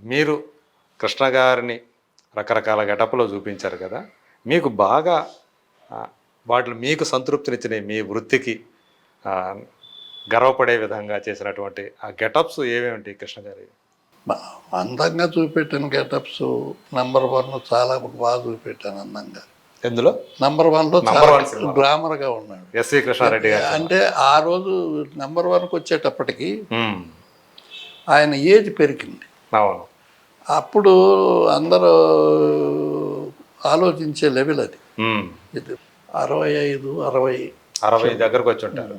మీరు కృష్ణ గారిని రకరకాల గెటప్లో చూపించారు కదా మీకు బాగా ఆ, వాటిలో మీకు సంతృప్తినిచ్చిన మీ వృత్తికి గర్వపడే విధంగా చేసినటువంటి ఆ గెటప్స్ ఏమేమిటి కృష్ణ గారి? అందంగా చూపెట్టిన గెటప్స్ నంబర్ వన్ చాలా బాగా చూపెట్టాను అందంగా. ఎందులో? నంబర్ వన్లో. గ్లామర్గా ఉన్నాడు. ఎస్వి కృష్ణారెడ్డి గారు అంటే ఆ రోజు నెంబర్ వన్కి వచ్చేటప్పటికి ఆయన ఏజ్ పెరిగింది. అవును. అప్పుడు అందరూ ఆలోచించే లెవెల్ అది. ఇది అరవై ఐదు అరవై అరవై దగ్గరకు వచ్చి ఉంటారు.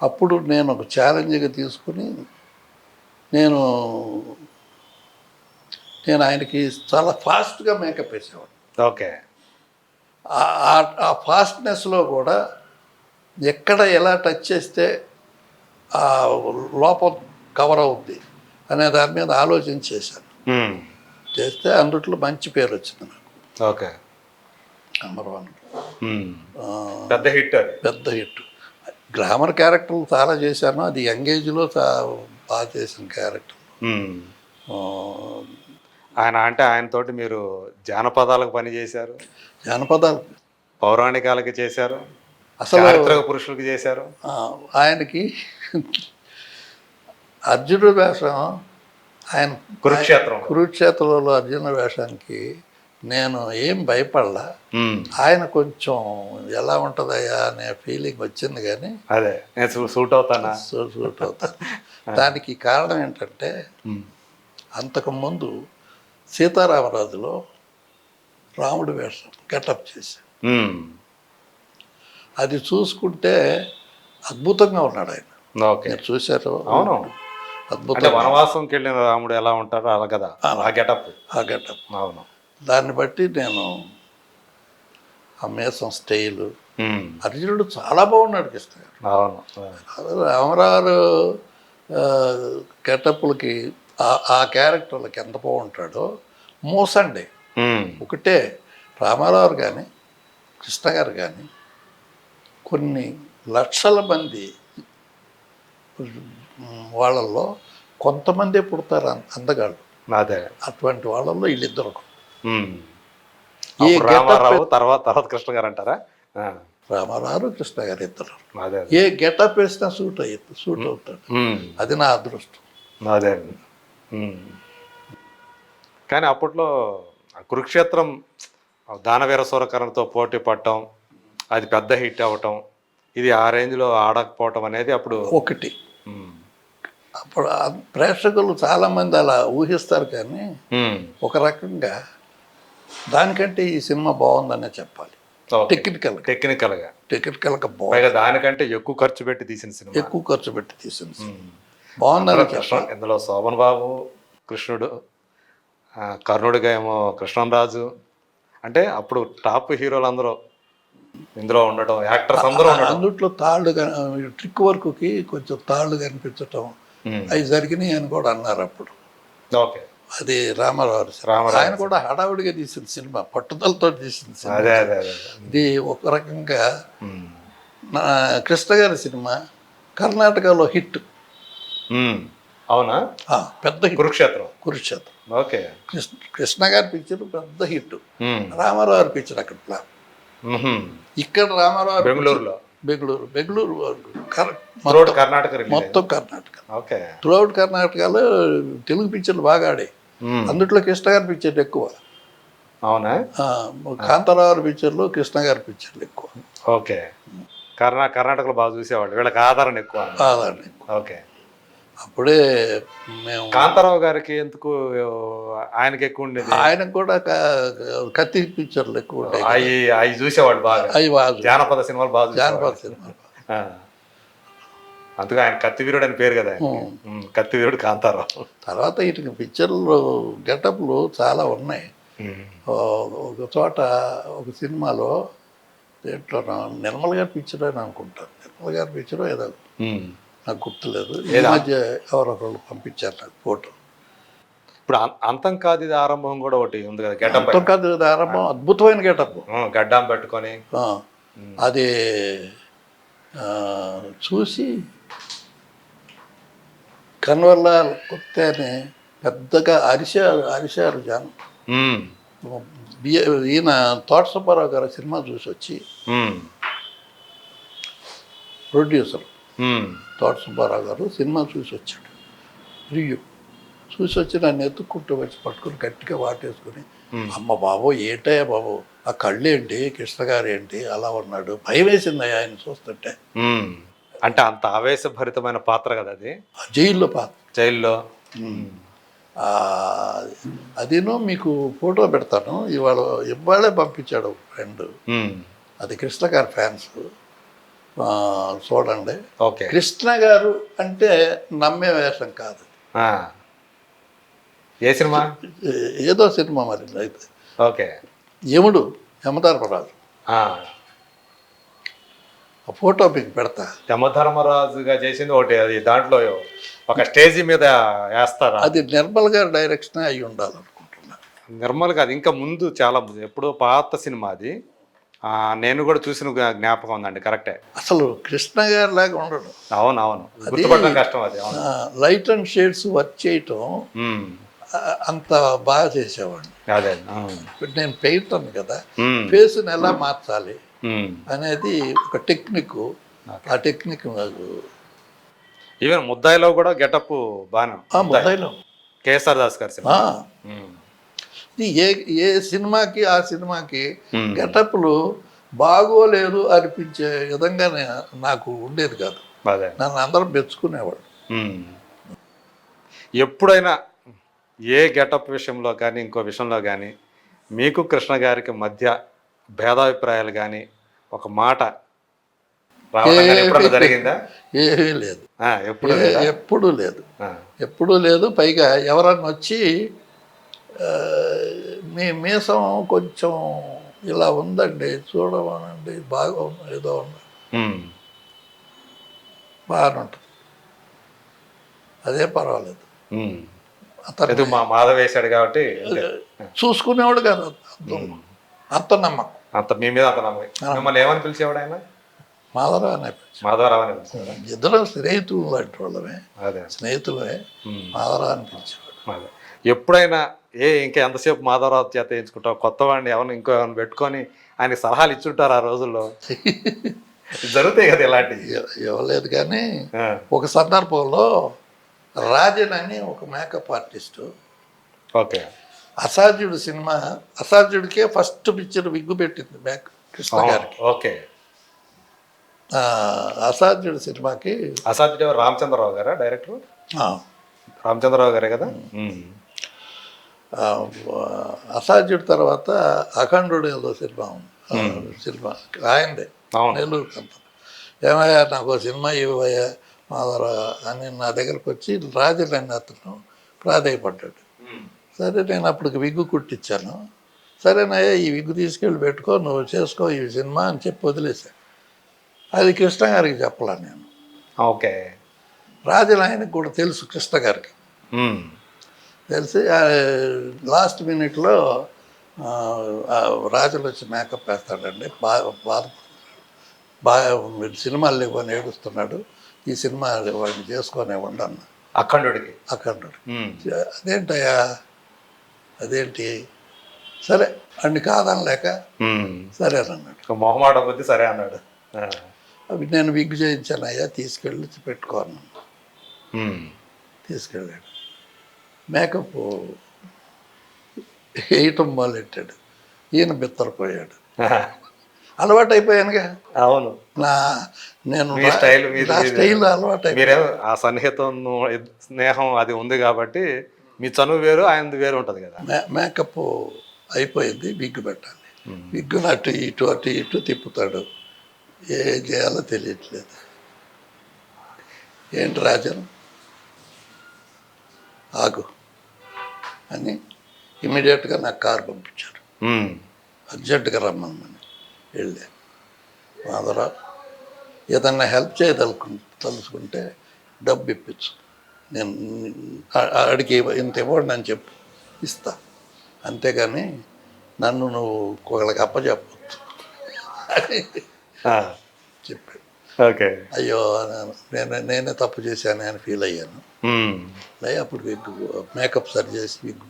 అప్పుడు నేను ఒక ఛాలెంజ్గా తీసుకుని నేను నేను ఆయనకి చాలా ఫాస్ట్గా మేకప్ వేసేవాడు ఓకే. ఆ ఫాస్ట్నెస్లో కూడా ఎక్కడ ఎలా టచ్ చేస్తే ఆ లోపం కవర్ అవుద్ది అనే దాని మీద ఆలోచన చేశాను. చేస్తే అందుట్లో మంచి పేరు వచ్చింది నాకు. ఓకే. నెంబర్ వన్ ఉమ్, ఆ, పెద్ద హిట్ పెద్ద హిట్. గ్లామర్ క్యారెక్టర్లు చాలా చేశాను. అది యంగేజ్లో బాగా చేసిన క్యారెక్టర్. ఆయన అంటే ఆయనతోటి మీరు జానపదాలకు పని చేశారు? జానపదాలు. పౌరాణికాలకి చేశారు? అసలు పురుషులకి చేశారు? ఆ, ఆయనకి అర్జునుడి వేషం ఆయన కురుక్షేత్రం. కురుక్షేత్రంలో అర్జున వేషానికి నేను ఏం భయపడలా. ఆయన కొంచెం ఎలా ఉంటుందయ్యా అనే ఫీలింగ్ వచ్చింది కానీ అదే నేను సూట్ అవుతానా? సూట్ అవుతాను దానికి కారణం ఏంటంటే అంతకుముందు సీతారామరాజులో రాముడి వేషం గెటప్ ఉమ్, అది చూసుకుంటే అద్భుతంగా ఉన్నాడు ఆయన. ఓకే. మీరు చూశారు? అవును. అద్భుతం. వనవాసంకి వెళ్ళిన రాముడు ఎలా ఉంటారో అలా కదా ఆ గెటప్. ఆ గెటప్. అవును. దాన్ని బట్టి నేను ఆ మేసం స్టైలు అర్జునుడు చాలా బాగున్నాడు కృష్ణ గారు అవును. అదే రామరావు గెటప్లకి ఆ- క్యారెక్టర్లకి ఎంత బాగుంటాడో మోసండి. ఒకటే రామారావు కానీ కృష్ణ గారు కానీ కొన్ని లక్షల మంది వాళ్ళల్లో కొంతమందే పుడతారు అందగాళ్ళు. అదే. అటువంటి వాళ్ళల్లో వీళ్ళిద్దరు. రామారావు తర్వాత తర్వాత కృష్ణ గారు అంటారా? రామారావు కృష్ణ గారు ఇద్దరు. ఏ గెటప్ వేసినా సూట్ అయ్యి సూట్ అవుతాడు. అది నా అదృష్టం. అదే. కానీ అప్పట్లో కురుక్షేత్రం దానవీర సూరకరణతో పోటీ పడటం అది పెద్ద హిట్ అవ్వటం ఇది ఆ రేంజ్లో ఆడకపోవటం అనేది అప్పుడు ఒకటి. అప్పుడు ప్రేక్షకులు చాలామంది అలా ఊహిస్తారు కానీ ఒక రకంగా దానికంటే ఈ సినిమా బాగుందనే చెప్పాలి. ఓకే. టెక్నికల్గా టెక్నికల్గా బాగుంది. దానికంటే ఎక్కువ ఖర్చు పెట్టి తీసిన సినిమా. ఎక్కువ ఖర్చు పెట్టి తీసింది సినిమా. ఇందులో శోభన్ బాబు కృష్ణుడు కర్ణుడిగా ఏమో కృష్ణరాజు. అంటే అప్పుడు టాప్ హీరోలు అందరూ ఇందులో ఉండటం యాక్టర్స్ అందరూ అందుట్లో తాళ్ళు ట్రిక్ వర్క్కి కొంచెం తాళ్ళు కనిపించటం. అవి జరిగినాయి అని కూడా అన్నారు అప్పుడు. ఓకే. అది రామారావు ఆయన కూడా హడావుడిగా తీసిన సినిమా పట్టుదలతో తీసిన సినిమా. ఇది ఒక రకంగా. నా కృష్ణ గారి సినిమా కర్ణాటకలో హిట్. అవునా? పెద్ద కురుక్షేత్రం. కురుక్షేత్రం. ఓకే. కృష్ణ కృష్ణ గారి పిక్చర్ పెద్ద హిట్. రామారావు గారి పిక్చర్ అక్కడ. ఇక్కడ రామారావు బెంగళూరులో. బెంగళూరు బెంగళూరు కర్- త్రోడ్ కర్ణాటక మొత్తం కర్ణాటక. ఓకే. త్రూఅవుట్ కర్ణాటకలో తెలుగు పిక్చర్లు బాగా ఆడాయి. అందుట్లో కృష్ణ గారి పిక్చర్లు ఎక్కువ. అవునా? కాంతారావు పిక్చర్లు కృష్ణ గారి పిక్చర్లు ఎక్కువ. ఓకే. కర్ణా కర్ణాటకలో బాగా చూసేవాళ్ళు. వీళ్ళకి ఆధారణ ఎక్కువ. కాదండి ఓకే. అప్పుడే మేము కాంతారావు గారికి ఎందుకు ఆయనకి ఎక్కువ ఉండేది? ఆయనకు కూడా కత్తి పిక్చర్లు ఎక్కువ ఉంటాయి అవి అవి చూసేవాళ్ళు బాగా. అవి బాగా జానపద సినిమాలు బాగా. జానపద సినిమాలు. అందుకే ఆయన కత్తివీరుడు అని పేరు కదా కత్తివీరుడు కాంతారావు. తర్వాత ఇటు పిక్చర్లు గెటప్లు చాలా ఉన్నాయి. ఒక చోట ఒక సినిమాలో దేంట్లో నిర్మల్ గారి పిక్చర్ అని అనుకుంటాను. నిర్మల్ గారి పిక్చర్ ఏదో. నాకు గుర్తులేదు ఈ మధ్య ఎవరొకళ్ళు పంపించారు నాకు ఫోటో. ఇప్పుడు అంతం కాదు ఇది ఆరంభం కూడా ఒకటి ఉంది కదా గెటప్ మొత్తం కాదు ఇది ఆరంభం అద్భుతమైన గెటప్. గడ్డం పెట్టుకొని. అది చూసి కన్వర్లా కొత్త పెద్దగా అరిశారు అరిశారు జనం. ఈయన తోట సుబ్బారావు గారి సినిమా చూసి వచ్చి ప్రొడ్యూసర్. తోట సుబ్బారావు గారు సినిమా చూసి వచ్చాడు. రివ్యూ చూసి వచ్చి నన్ను ఎత్తుక్కుంటూ వచ్చి పట్టుకుని గట్టిగా వాటేసుకుని అమ్మ బాబు ఏంటయ్యా బాబు? ఆ కళ్ళు ఏంటి కృష్ణ గారు ఏంటి అలా ఉన్నాడు. భయం వేసిందయ్యా ఆయన చూస్తుంటే. అంటే అంత ఆవేశభరితమైన పాత్ర కదా అది? జైల్లో పాత్ర. జైల్లో? అదేనో మీకు ఫోటో పెడతాను. ఇవాళ ఇవాళే పంపించాడు ఫ్రెండ్. అది కృష్ణ గారి ఫ్యాన్స్. చూడండి. ఓకే. కృష్ణ గారు అంటే నమ్మే వేషం కాదు. ఏ సినిమా? ఏదో సినిమా మరి అయితే. ఓకే. యముడు యమధర్మరాజు. ఫోటో మీకు పెడతా. యమధర్మరాజుగా చేసింది ఒకటి అది దాంట్లో ఒక స్టేజీ మీద వేస్తారా? అది నిర్మల్ గారి డైరెక్షన్ అయి ఉండాలనుకుంటున్నా. నిర్మల్ కాదు ఇంకా ముందు చాలా. ఎప్పుడో పాత సినిమా అది. నేను కూడా చూసిన జ్ఞా- జ్ఞాపకం ఉందండి కరెక్టే. అసలు కృష్ణ గారి లాగా ఉండడు. అవును అవును గుర్తుపడడం కష్టం అది లైట్ అండ్ షేడ్స్ వర్క్ చేయటం అంత బాగా చేసేవాడిని. అదే. ఇప్పుడు నేను పెయింటర్ కదా ఫేస్ని ఎలా మార్చాలి. అనేది ఒక టెక్నిక్ ఆ టెక్నిక్ నాకు ఈవెన్ ముద్దాయిలో కూడా గెటప్ బాగా ముద్దాయిలో. కేఎస్ఆర్ దాస్ గారి ఏ ఏ సినిమాకి ఆ సినిమాకి. గెటప్లు బాగోలేదు అనిపించే విధంగానే నాకు ఉండేది కాదు. నన్ను అందరం మెచ్చుకునేవాడు. ఎప్పుడైనా ఏ గెటప్ విషయంలో కానీ ఇంకో విషయంలో కానీ మీకు కృష్ణ గారికి మధ్య భేదాభిప్రాయాలు కానీ ఒక మాట జరిగిందా? ఏమీ లేదు. ఎప్పుడు? ఎప్పుడూ లేదు. ఎప్పుడూ లేదు. పైగా ఎవరన్నా వచ్చి మీ మీసం కొంచెం ఇలా ఉందండి చూడమనండి బాగా ఏదో ఉంది బాగానే ఉంటుంది అదే పర్వాలేదు. అతను ఎందుకు మా మాధవ్ వేశాడు కాబట్టి. చూసుకునేవాడు కాదు అంత నమ్మకం అంత మీ మీద అంత నమ్మకం మిమ్మల్ని ఏమని పిలిచేవాడు ఆయన? మాధవరావు అనే మాధవరావు అని పిలిచేవాడు ఇద్దరం స్నేహితులు లాంటి వాళ్ళమే. అదే. స్నేహితులే. మాధవరావు అని పిలిచేవాడు. అదే. ఎప్పుడైనా ఏ ఇంకా ఎంతసేపు మాధవరావు చేత ఎంచుకుంటావు కొత్త వాడిని ఎవరిని ఇంకో ఎవరిని పెట్టుకొని ఆయన సలహాలు ఇచ్చుంటారు ఆ రోజుల్లో. జరుగుతాయి కదా ఇలాంటివి. ఇవ్వ- ఇవ్వలేదు కానీ ఒక సందర్భంలో రాజన్ అని ఒక మేకప్ ఆర్టిస్టు ఓకే. అసాధ్యుడు సినిమా అసాధ్యుడికే ఫస్ట్ పిక్చర్ విగ్గు పెట్టింది మేక కృష్ణ గారికి. ఓకే. అసాధ్యుడు సినిమాకి అసాధ్యుడు రామచంద్రరావు గారా డైరెక్టర్? రామచంద్రరావు గారే కదా? అసాధ్యుడి తర్వాత అఖండుడు ఏదో సినిమా ఉంది. సినిమా. ఆయనదే. నెల్లూరు కంపెనీ ఏమయ్యా నాకు సినిమా ఇవ్వయ్యా మాధవరావు అని నా దగ్గరకు వచ్చి రాజన్ అని అతను ప్రాధాయపడ్డాడు. సరే నేను అప్పటికి విగ్గు కుట్టించాను సరేనయ్యా ఈ విగ్గు తీసుకెళ్ళి పెట్టుకో నువ్వు చేసుకో ఈ సినిమా అని చెప్పి వదిలేశాను అది కృష్ణ గారికి చెప్పలా నేను. ఓకే. రాజన్ ఆయనకు కూడా తెలుసు కృష్ణ గారికి. తెలిసి లాస్ట్ మినిట్లో రాజులు వచ్చి మేకప్ వేస్తాడండి. బాగా బాధపడుతున్నాడు బాగా మీరు సినిమాలు లేవని ఏడుస్తున్నాడు. ఈ సినిమా వాడిని చేసుకొని అన్న. అఖండుడికి. అదేంటయ్యా? అదేంటి? సరే అన్ని కాదనలేక. సరే అన్నాడు మొహమాట బుద్ధి సరే అన్నాడు. అవి నేను విగ్గు చేయించానయ్యా తీసుకెళ్ళి పెట్టుకోను. తీసుకెళ్ళాడు. మేకప్ వేయటం మొదలెట్టాడు. ఈయన బిత్తరపోయాడు. అలవాటు అయిపోయానుగా అవును. నా నేను మీ స్టైల్ నా. స్టైల్ అలవాటు అయిపోయింది మీరే ఆ సన్నిహితం స్నేహం అది ఉంది కాబట్టి మీ చనువు వేరు ఆయనది వేరు ఉంటుంది కదా. మేకప్ అయిపోయింది విగ్గు పెట్టాలి. విగ్గును అటు ఇటు అటు ఇటు తిప్పుతాడు. ఏం చేయాలో తెలియట్లేదు. ఏంటి రాజన్? ఆగు అని ఇమీడియట్గా నాకు కారు పంపించారు. అర్జెంటుగా రమ్మని వెళ్ళా. మాధవరా ఏదన్నా హెల్ప్ చేయదలుకు తలుచుకుంటే డబ్బు ఇప్పించు. నేను ఆడికి ఇంత ఇవ్వండి అని చెప్పు. ఇస్తా. అంతేగాని నన్ను నువ్వు ఒకళ్ళకి అప్పచెప్పొద్దు అని. చెప్పాడు. ఓకే. అయ్యో నేను నేనే తప్పు చేశాను అని ఫీల్ అయ్యాను. అయ్యి అప్పుడు విగ్ మేకప్ సరి చేసి విగ్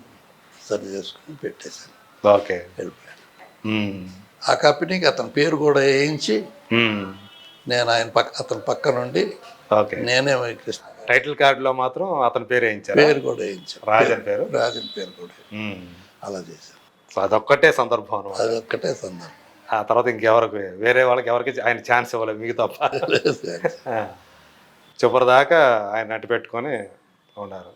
సరి చేసుకుని పెట్టేశాను. ఓకే. వెళ్ళిపోయాను. ఆ కంపెనీకి అతని పేరు కూడా వేయించి. నేను ఆయన పక్క అతని పక్క నుండి ఓకే. నేనే కృష్ణ టైటిల్ కార్డులో మాత్రం అతని పేరు వేయించారు? పేరు కూడా వేయించాను. రాజన్ పేరు? రాజన్ పేరు కూడా. అలా చేశాను. అదొక్కటే సందర్భం అనమాట అది ఒక్కటే సందర్భం. ఆ తర్వాత ఇంకెవరికి వేరే వాళ్ళకి ఎవరికి ఆయన ఛాన్స్ ఇవ్వలేదు మీకు తప్ప. చివరిదాకా ఆయన పెట్టుకొని ఉన్నారు.